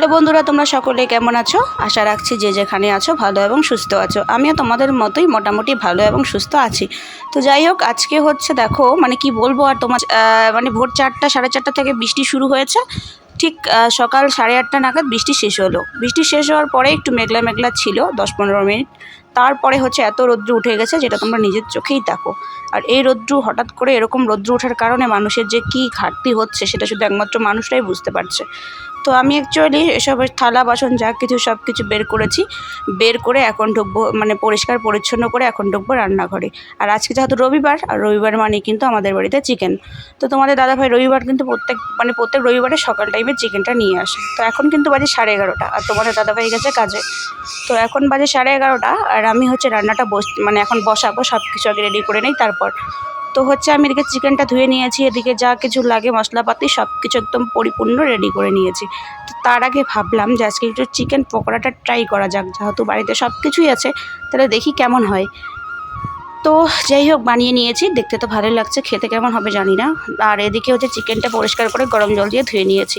Hello বন্ধুরা, তোমরা সকলে কেমন আছো? আশা রাখছি যে যেখানে আছো ভালো এবং সুস্থ আছো। আমিও তোমাদের মতোই মোটামুটি ভালো এবং সুস্থ আছি। তো যাই হোক, আজকে হচ্ছে দেখো মানে কি বলব আর তোমার মানে ভোর চারটা, সাড়ে চারটা থেকে বৃষ্টি শুরু হয়েছে। ঠিক সকাল সাড়ে আটটা নাগাদ বৃষ্টি শেষ হলো। বৃষ্টি শেষ হওয়ার পরে একটু মেঘলা মেঘলা ছিল, দশ পনেরো মিনিট। তারপরে হচ্ছে এত রৌদ্র উঠে গেছে যেটা তোমরা নিজের চোখেই দেখো। আর এই রৌদ্র হঠাৎ করে এরকম রৌদ্র ওঠার কারণে মানুষের যে কী ঘাটতি হচ্ছে সেটা শুধু একমাত্র মানুষরাই বুঝতে পারছে। তো আমি অ্যাকচুয়ালি এসবের থালা, বাসন, যা কিছু, সব কিছু বের করেছি। বের করে এখন ঢুকবো মানে পরিষ্কার, পরিচ্ছন্ন করে এখন ঢুকবো রান্নাঘরে। আর আজকে যেহেতু রবিবার, আর রবিবার মানে কিন্তু আমাদের বাড়িতে চিকেন তো তোমাদের দাদাভাই রবিবার কিন্তু প্রত্যেক মানে প্রত্যেক রবিবারে সকাল টাইমে চিকেনটা নিয়ে আসে। তো এখন কিন্তু বাজে সাড়ে এগারোটা, আর তোমাদের দাদাভাই গেছে কাজে। তো এখন বাজে সাড়ে এগারোটা, আর আমি হচ্ছে রান্নাটা বস মানে এখন বসাবো সব কিছু আগে রেডি করে নিই, তারপর তো হচ্ছে আমি এদিকে চিকেনটা ধুয়ে নিয়েছি, এদিকে যা কিছু লাগে মশলাপাতি সব কিছু একদম পরিপূর্ণ রেডি করে নিয়েছি। তো তার আগে ভাবলাম যে আজকে একটু চিকেন পকোড়াটা ট্রাই করা যাক, যেহেতু বাড়িতে সব কিছুই আছে, তাহলে দেখি কেমন হয়। তো যাই হোক, বানিয়ে নিয়েছি। দেখতে তো ভালোই লাগছে, খেতে কেমন হবে জানি না। আর এদিকে হচ্ছে চিকেনটা পরিষ্কার করে গরম জল দিয়ে ধুয়ে নিয়েছি।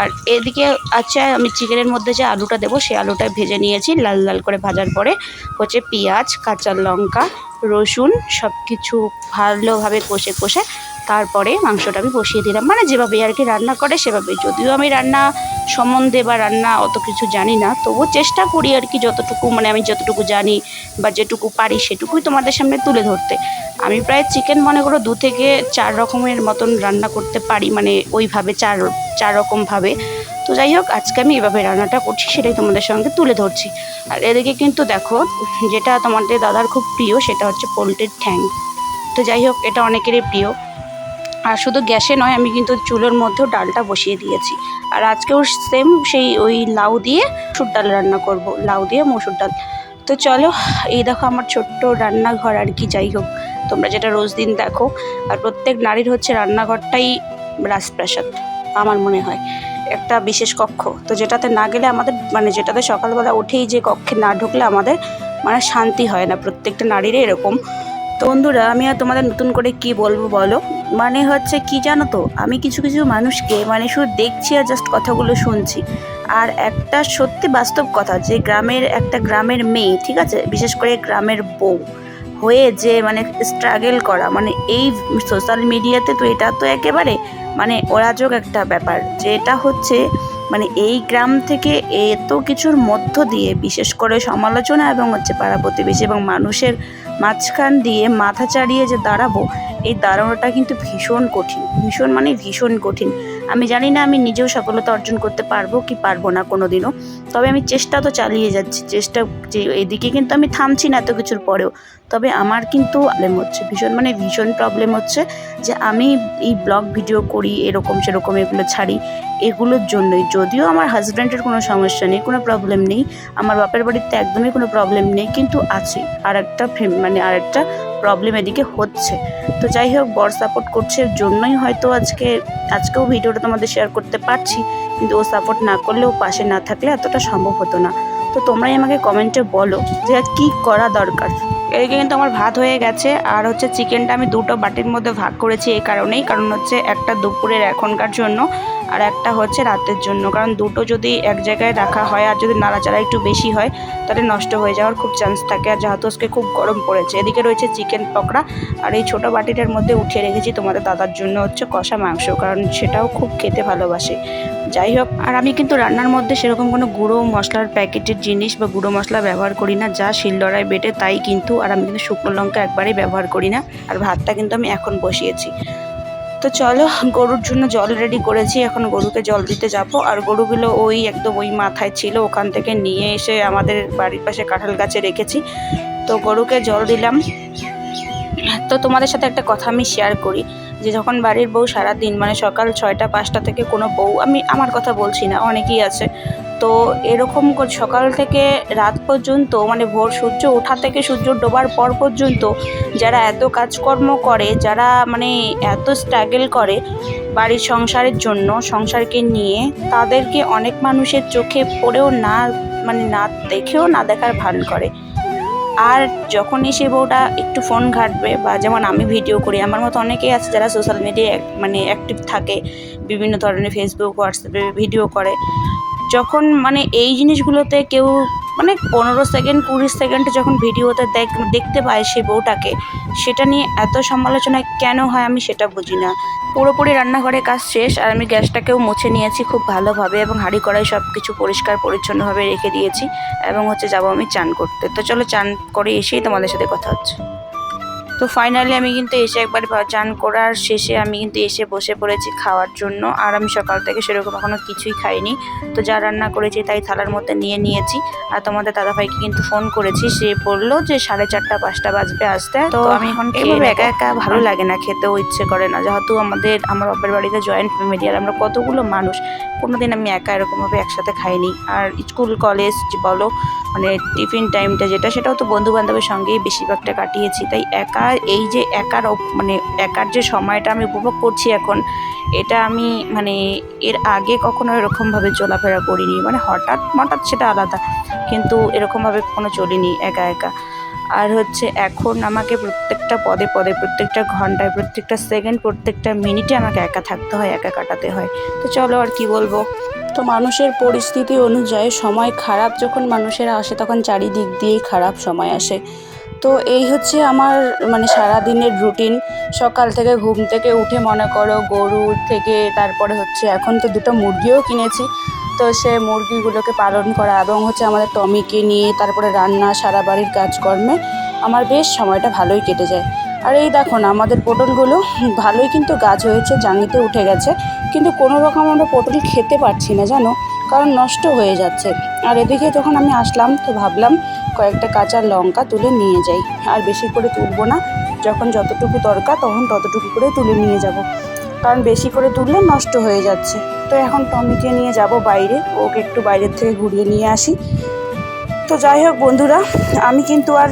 আর এদিকে আচ্ছা আমি চিকেনের মধ্যে যে আলুটা দেবো সেই আলুটা ভেজে নিয়েছি লাল লাল করে ভাজার পরে। হচ্ছে পেঁয়াজ, কাঁচা লঙ্কা, রসুন সব কিছু ভালোভাবে কষে কষে তারপরে মাংসটা আমি বসিয়ে দিলাম। মানে যেভাবে আর কি রান্না করে সেভাবে যদিও আমি রান্না সম্বন্ধে বা রান্না অত কিছু জানি না, তবুও চেষ্টা করি আর কি যতটুকু মানে আমি যতটুকু জানি বা যেটুকু পারি সেটুকুই তোমাদের সামনে তুলে ধরতে। আমি প্রায় চিকেন মনে করো দু থেকে চার রকমের মতন রান্না করতে পারি মানে ওইভাবে চার চার রকমভাবে তো যাই হোক, আজকে আমি এভাবে রান্নাটা করছি, সেটাই তোমাদের সঙ্গে তুলে ধরছি। আর এদিকে কিন্তু দেখো, যেটা তোমাদের দাদার খুব প্রিয়, সেটা হচ্ছে পোলট্রির ঠ্যাং। তো যাই হোক, এটা অনেকেরই প্রিয়। আর শুধু গ্যাসে নয়, আমি কিন্তু চুলোর মধ্যেও ডালটা বসিয়ে দিয়েছি। আর আজকেও সেম সেই ওই লাউ দিয়ে মসুর ডাল রান্না করব, লাউ দিয়ে মসুর ডাল। তো চলো, এই দেখো আমার ছোট্ট রান্নাঘর আর কি, যাই হোক, তোমরা যেটা রোজ দিন দেখো। আর প্রত্যেক নারীর হচ্ছে রান্নাঘরটাই রাজপ্রাসাদ আমার মনে হয়। একটা বিশেষ কক্ষ। তো যেটাতে না গেলে আমাদের মানে যেটাতে সকালবেলা উঠেই যে কক্ষে না ঢুকলে আমাদের মানে শান্তি হয় না। প্রত্যেকটা নারীরই এরকম। তো বন্ধুরা, আমি আর তোমাদের নতুন করে কি বলব বলো? মানে হচ্ছে কি জানো তো? আমি কিছু কিছু মানুষকে মানে শুধু দেখছি আর জাস্ট কথাগুলো শুনছি। আর একটা সত্যি বাস্তব কথা, যে গ্রামের একটা গ্রামের মেয়ে, ঠিক আছে? বিশেষ করে গ্রামের বউ হয়ে যে মানে স্ট্রাগল করা মানে এই সোশ্যাল মিডিয়াতে তো এটা তো একেবারে মানে অরাজক একটা ব্যাপার, যে এটা হচ্ছে মানে এই গ্রাম থেকে এত কিছুর মধ্য দিয়ে বিশেষ করে সমালোচনা এবং হচ্ছে পাড়া প্রতিবেশী এবং মানুষের মাঝখান দিয়ে মাথা চাড়িয়ে যে দাঁড়াবো এই দাঁড়ানোটা কিন্তু ভীষণ কঠিন, ভীষণ মানে ভীষণ কঠিন। আমি জানি না আমি নিজেও সফলতা অর্জন করতে পারব কি পারব না কোনো দিনও তবে আমি চেষ্টা তো চালিয়ে যাচ্ছি, চেষ্টা যে এদিকে কিন্তু আমি থামছি না এত কিছুর পরেও। তবে আমার কিন্তু প্রবলেম হচ্ছে, ভীষণ মানে ভীষণ প্রবলেম হচ্ছে যে আমি এই ব্লগ ভিডিও করি, এরকম সেরকম এগুলো ছাড়ি, এগুলোর জন্যই। যদিও আমার হাজব্যান্ডের কোনো সমস্যা নেই, কোনো প্রবলেম নেই, আমার বাপের বাড়িতে একদমই কোনো প্রবলেম নেই, কিন্তু আছে। আর একটা মানে আর একটা প্রবলেম এদিকে হচ্ছে। তো যাই হোক, বর সাপোর্ট করছে জন্যই হয়তো আজকে, আজকেও ভিডিওটা তোমাদের শেয়ার করতে পারছি। কিন্তু ও সাপোর্ট না করলে ও পাশে না থাকলে এতটা সম্ভব হতো না। তো তোমরাই আমাকে কমেন্টে বলো যে কী করা দরকার। এদিকে কিন্তু আমার ভাত হয়ে গেছে, আর হচ্ছে চিকেনটা আমি দুটো বাটির মধ্যে ভাগ করেছি এই কারণেই, কারণ হচ্ছে একটা দুপুরের এখনকার জন্য আর একটা হচ্ছে রাতের জন্য। কারণ দুটো যদি এক জায়গায় রাখা হয় আর যদি নাড়াচাড়া একটু বেশি হয়, তাহলে নষ্ট হয়ে যাওয়ার খুব চান্স থাকে। আর যেহেতু আজকে খুব গরম পড়েছে, এদিকে রয়েছে চিকেন পকোড়া, আর এই ছোটো বাটিটার মধ্যে উঠিয়ে রেখেছি তোমাদের দাদার জন্য হচ্ছে কষা মাংস, কারণ সেটাও খুব খেতে ভালোবাসে। যাই হোক, আর আমি কিন্তু রান্নার মধ্যে সেরকম কোনো গুঁড়ো মশলার প্যাকেটের জিনিস বা গুঁড়ো মশলা ব্যবহার করি না। যা শিলনোড়ায় বেটে তাই কিন্তু, আর আমি কিন্তু শুকনো লঙ্কা একবারেই ব্যবহার করি না। আর ভাতটা কিন্তু আমি এখন বসিয়েছি। তো চলো, গরুর জন্য জল রেডি করেছি। এখন গরুকে জল দিতে যাব। আর গরুগুলো ওই একদম ওই মাথায় ছিল, ওখান থেকে নিয়ে এসে আমাদের বাড়ির পাশে কাঁঠাল গাছে রেখেছি। তো গরুকে জল দিলাম। তো তোমাদের সাথে একটা কথা আমি শেয়ার করি। যে যখন বাড়ির বউ সারাদিন মানে সকাল ছয়টা, পাঁচটা থেকে কোনো বউ, আমি আমার কথা বলছি না, অনেকেই আছে। তো এরকম সকাল থেকে রাত পর্যন্ত মানে ভোর সূর্য ওঠা থেকে সূর্য ডোবার পর পর্যন্ত যারা এত কাজকর্ম করে, যারা মানে এত স্ট্রাগল করে বাড়ির সংসারের জন্য, সংসারকে নিয়ে, তাদেরকে অনেক মানুষের চোখে পড়েও না মানে না দেখেও না দেখার ভান করে। আর যখনই সে বউটা একটু ফোন ঘাটবে বা যেমন আমি ভিডিও করি, আমার মতো অনেকেই আছে যারা সোশ্যাল মিডিয়ায় মানে অ্যাক্টিভ থাকে, বিভিন্ন ধরনের ফেসবুক হোয়াটসঅ্যাপে ভিডিও করে। যখন মানে এই জিনিসগুলোতে কেউ মানে পনেরো সেকেন্ড, কুড়ি সেকেন্ড যখন ভিডিওতে দেখ, দেখতে পায় সেই বউটাকে, সেটা নিয়ে এত সমালোচনা কেন হয় আমি সেটা বুঝি না। পুরোপুরি রান্নাঘরে কাজ শেষ আর আমি গ্যাসটাকেও মুছে নিয়েছি খুব ভালোভাবে এবং হাঁড়ি কড়াই সব কিছু পরিষ্কার পরিচ্ছন্নভাবে রেখে দিয়েছি এবং হচ্ছে যাব আমি চান করতে। তো চলো চান করে এসেই তোমাদের সাথে কথা হচ্ছে। তো ফাইনালি আমি কিন্তু এসে একবার চান করার শেষে আমি কিন্তু এসে বসে পড়েছি খাওয়ার জন্য। আর আমি সকাল থেকে সেরকম এখনও কিছুই খাইনি। তো যা রান্না করেছি তাই থালার মধ্যে নিয়ে নিয়েছি। আর তোমাদের দাদাভাইকে কিন্তু ফোন করেছি। সে বলল যে সাড়ে চারটা পাঁচটা বাজবে আসতে। তো আমি এখন এইভাবে একা একা ভালো লাগে না খেতেও ইচ্ছে করে না। যেহেতু আমাদের আমার বাপের বাড়িতে জয়েন্ট ফ্যামিলি আর আমরা কতগুলো মানুষ কোনোদিন আমি একা এরকমভাবে একসাথে খাইনি। আর স্কুল কলেজ বলো মানে টিফিন টাইমটা যেটা, সেটাও তো বন্ধু বান্ধবের সঙ্গেই বেশিরভাগটা কাটিয়েছি। তাই একা, এই যে একার মানে একার যে সময়টা আমি উপভোগ করছি এখন, এটা আমি মানে এর আগে কখনো এরকমভাবে চলাফেরা করিনি। মানে হঠাৎ হঠাৎ সেটা আলাদা, কিন্তু এরকমভাবে কখনো চলিনি একা একা। আর হচ্ছে এখন আমাকে প্রত্যেকটা পদে পদে, প্রত্যেকটা ঘন্টায়, প্রত্যেকটা সেকেন্ড, প্রত্যেকটা মিনিটে আমাকে একা থাকতে হয়, একা কাটাতে হয়। তো চলো আর কি বলব? তো মানুষের পরিস্থিতি অনুযায়ী সময় খারাপ যখন মানুষের আসে, তখন চারিদিক দিয়েই খারাপ সময় আসে। তো এই হচ্ছে আমার মানে সারা দিনের রুটিন সকাল থেকে ঘুম থেকে উঠে মনে করো গরু থেকে তারপরে হচ্ছে এখন তো দুটো মুরগিও কিনেছি। তো সে মুরগিগুলোকে পালন করা এবং হচ্ছে আমাদের টমিকে নিয়ে তারপরে রান্না, সারা বাড়ির কাজকর্মে আমার বেশ সময়টা ভালোই কেটে যায়। আর এই দেখো না, আমাদের পটলগুলো ভালোই কিন্তু গাছ হয়েছে, জাঙিতে উঠে গেছে। কিন্তু কোনো রকম আমরা পটল খেতে পারছি না, জানো? কারণ নষ্ট হয়ে যাচ্ছে। আর এদিকে যখন আমি আসলাম, তো ভাবলাম কয়েকটা কাঁচা লঙ্কা তুলে নিয়ে যাই। আর বেশি করে তুলবো না, যখন যতটুকু দরকার তখন ততটুকু করে তুলে নিয়ে যাব। কারণ বেশি করে তুললে নষ্ট হয়ে যাচ্ছে। তো এখন টমিকে নিয়ে যাব বাইরে, ওকে একটু বাইরের থেকে ঘুরিয়ে নিয়ে আসি। তো যাই হোক বন্ধুরা, আমি কিন্তু আর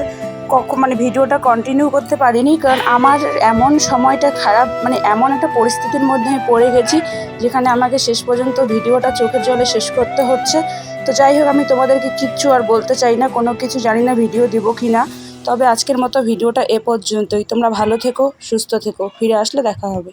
কখন মানে ভিডিওটা কন্টিনিউ করতে পারিনি, কারণ আমার এমন সময়টা খারাপ মানে এমন একটা পরিস্থিতির মধ্যে আমি পড়ে গেছি, যেখানে আমাকে শেষ পর্যন্ত ভিডিওটা চোখের জলে শেষ করতে হচ্ছে। তো যাই হোক, আমি তোমাদেরকে কিচ্ছু আর বলতে চাই না, কোনো কিছু জানি না ভিডিও দেবো কি না। তবে আজকের মতো ভিডিওটা এ পর্যন্তই। তোমরা ভালো থেকো, সুস্থ থেকো। ফিরে আসলে দেখা হবে।